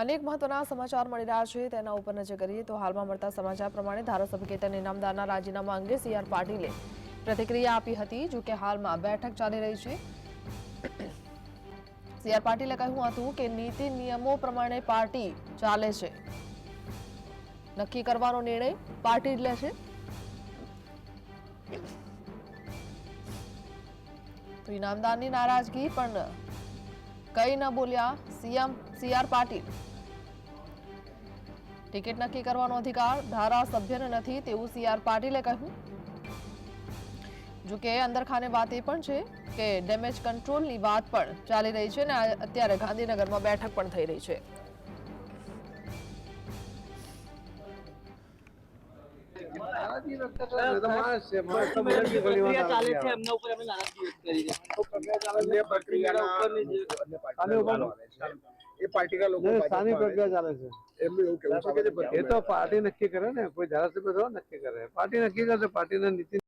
અનેક મહત્વના સમાચાર મળી રહ્યા છે. તેના ઉપર નજર કરીએ તો હાલમાં મળતા સમાચાર પ્રમાણે ધારાસભ્ય કેતન ઇનામદારના રાજીનામા અંગે સી આર પાટીલે પ્રતિક્રિયા આપી હતી, જો કે હાલમાં બેઠક ચાલી રહી છે. સી આર પાટીલે કહ્યું હતું કે નીતિ નિયમો પ્રમાણે પાર્ટી ચાલે છે. નક્કી કરવાનો નિર્ણય પાર્ટી જ લેશે. તો ઇનામદારની નારાજગી પણ કઈ ન બોલ્યા CM C R Patil. Ticket નક્કી કરવાનો અધિકાર ધારાસભ્યને નથી તેવું સી આર પાટીલે કહ્યું. જો કે અંદરખાને વાત એ પણ છે કે ડેમેજ કંટ્રોલની વાત પણ ચાલી રહી છે અને અત્યારે ગાંધીનગરમાં બેઠક પણ થઈ રહી છે. એ તો પાર્ટી નક્કી કરે ને, કોઈ ધારાસભ્ય નક્કી કરે. પાર્ટી નક્કી કરશે, પાર્ટીના નીતિ